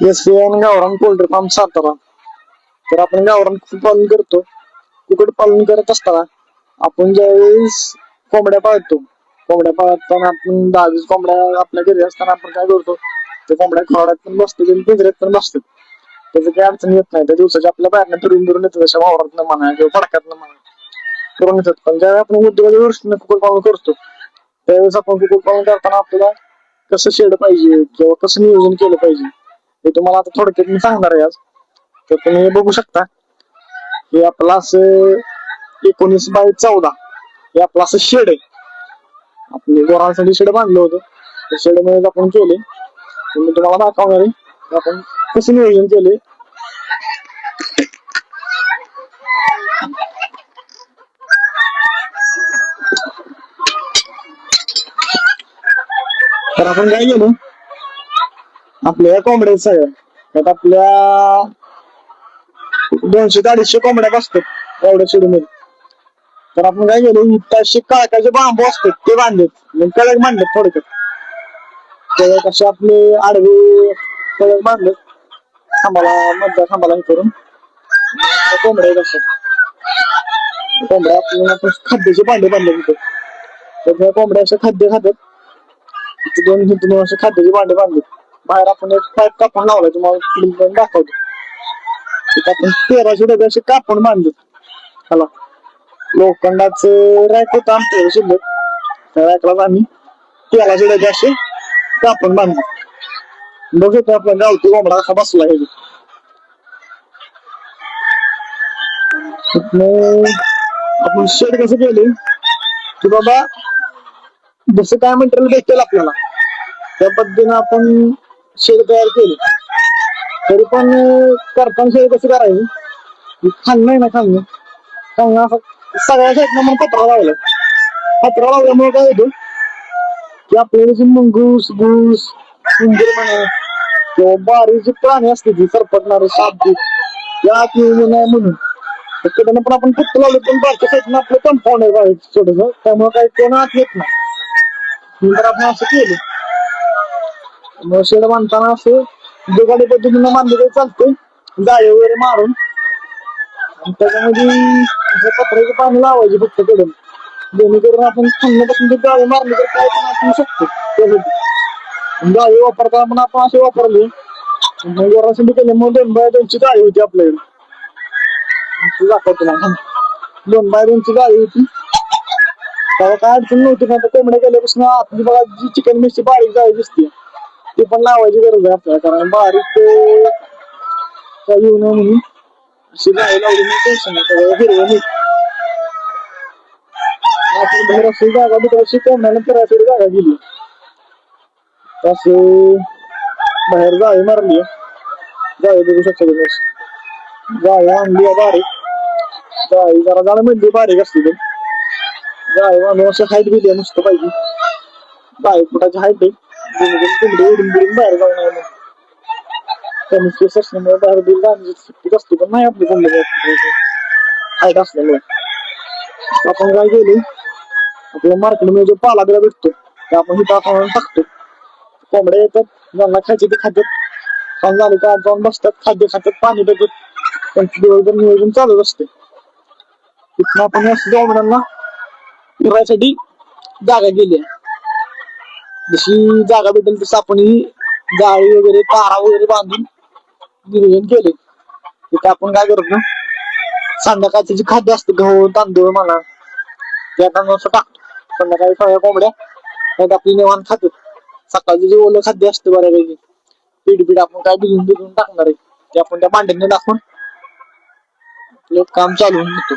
S गावरान poultry farm Satara. तर आपण गावरान पालन करतो? कुकड पालन करत असताना आपण ज्यावेळेस कोंबड्या पाळतो कोंबड्या पाळताना आपण दहा वीस कोंबड्या आपल्या घरी असताना आपण काय करतो? ते कोंबड्या खावड्यात पण बसतो आणि पिंजऱ्यात पण बसतात त्याचं काही अडचण येत नाही. त्या दिवसाच्या आपल्या बाहेरनं फिरून फिरून येतात अशा वावरात म्हणा किंवा फडक्यातनं म्हणा. करून येतात. पण ज्यावेळी आपण उद्योगाच्या दृष्टीने कुकुट पालन करतो त्यावेळेस आपण कुकुट पालन करताना आपल्याला कसं शेड पाहिजे किंवा कसं नियोजन केलं पाहिजे? हे तुम्हाला आता थोडक्यात मी सांगणार आहे आज. तर तुम्ही बघू शकता. हे आपलं असं एकोणीस बाय चौदा. हे आपलं असं शेड आहे. आपले गोरांसाठी शेड बांधलं होतं. शेडमध्ये आपण केले. मी तुम्हाला दाखवणार आहे. आपण कसं नियोजन केले तर आपण काय केलं? आपल्या कोंबड्या सगळ्या त्यात आपल्या दोनशे ते अडीचशे कोंबड्या बसतात एवढ्या शिडून तर आपण काय केलं इतकाशे काळकाचे बांबू असतात ते बांधलेत. मग कडक बांधलेत थोडक्यात. कडक असे आपले आडवे कडक बांधलेत खांबाला मधल्या खांबाला हे करून. कोंबड्या आहेत कोंबड्या आपल्याला खाद्याचे भांडे बांधले तिथे तर त्या कोंबड्या असे खाद्य खातात. दोन तीन दोन असे खाद्याचे भांडे बांधले बाहेर आपण एक पाईप कापून लावला तुम्हाला पुढील पण दाखवतो. तिथे आपण तेराशे डबे असे कापून बांधले. चला. लोखंडाचं रॅक होतं आमच्या शिल्लक त्या रॅकला आम्ही तेराशे डबे असे कापून बांधले. बघू शकतो आपला गावठी कोंबडा असा बसला आहे. आपण शेड कसं केले? की बाबा जसं काय मटेरियल भेटेल आपल्याला. त्या पद्धतीने आपण शेड तयार केली. तरी पण करताना शेड कसं करायचं? की आहे ना खाल्लं खाल्लं असं सगळ्या साईडनं मग पत्रा लावला पत्रा लावल्यामुळे काय होतं? की आपल्याला जे मंगूस गुस उंदीर म्हणा किंवा बारीक जी प्राणी असते ती सरपटणारे साप या आत येऊ नये म्हणून. त्यानं त्याच्यानं पण आपण फक्त लावले पण बारच्या साईडनं आपलं कंपाऊंड आहे बाहेर छोटस त्यामुळे काही कोण आत येत नाही. नंतर आपण असं केलं. मग शेड बांधताना असं दुगाडी पद्धतीनं बांधलं तरी चालतंय. जाळे वगैरे मारून. आणि त्याच्यामध्ये पत्र्याचे पाणी लावायचे फक्त कडून जेणेकरून आपण थांबण्यापासून ते जाळे मारले तर काय पण आपण शकतो. त्यासाठी. जाळे वापरताना पण आपण असे वापरले मग केल्यामुळे दोन बाय दोनची जाळी होती आपल्याकडे. ती दाखवतो ना. दोन बाय दोनची जाळी होती. तेव्हा काय अडचण नव्हती आता कोंबड्या गेल्यापासून आपली बघा जी चिकन मिरची बारीक जाळी दिसते. ते पण लावायची गरज आहे आपल्याला कारण बारीक ते काही येऊ नये म्हणून. अशी गाय लावली नाही टेन्शन नाही सगळं हिरवं नीट आपण बाहेर अशी जागा बिकडाची कोंबड्याला फिरायसाठी जागा गेली तसे बाहेर जाळी मारली जाळी बघू शकतो तुम्ही जाळी आणली बारीक. जाळी जरा जाळी म्हणली बारीक असली तर. जाळी बांधून असं हाईट गेली नुसतं मस्त पाहिजे. जाळी फुटाची हाईट आहे? कोंबडी उडून बिडून बाहेर जाऊ नये म्हणून कमी केस असल्यामुळे बाहेर बिल जाण्याची सुट्टी असते पण नाही आपली कोंबडी हाईट असल्यामुळे आपण काय केलं आपल्या मार्केटमध्ये जो पाला बिला भेटतो ते आपण इथं आपण टाकतो कोंबड्या येतात ज्यांना खायचे ते खातात खाऊन झाले का आत जाऊन बसतात खाद्य खातात पाणी पितात त्यांचं दिवसभर नियोजन चालूच असते तिथून आपण या कोंबड्यांना फिरायसाठी जागा गेली आहे. जशी जागा भेटेल तसं आपण ही जाळी वगैरे तारा वगैरे बांधून निर्जन केले तिथे आपण काय करतो संध्याकाळचं जे खाद्य असते गहू तांदूळ म्हणा ते आपण असं टाकतो. संध्याकाळी सगळ्या कोंबड्या त्यात आपली निवान खातो सकाळचं जे ओलं खाद्य असतं बऱ्यापैकी पीठ पीठ आपण काय भिजून भिजून टाकणार आहे ते आपण त्या भांड्याने टाकून आपलं काम चालू होऊन येतो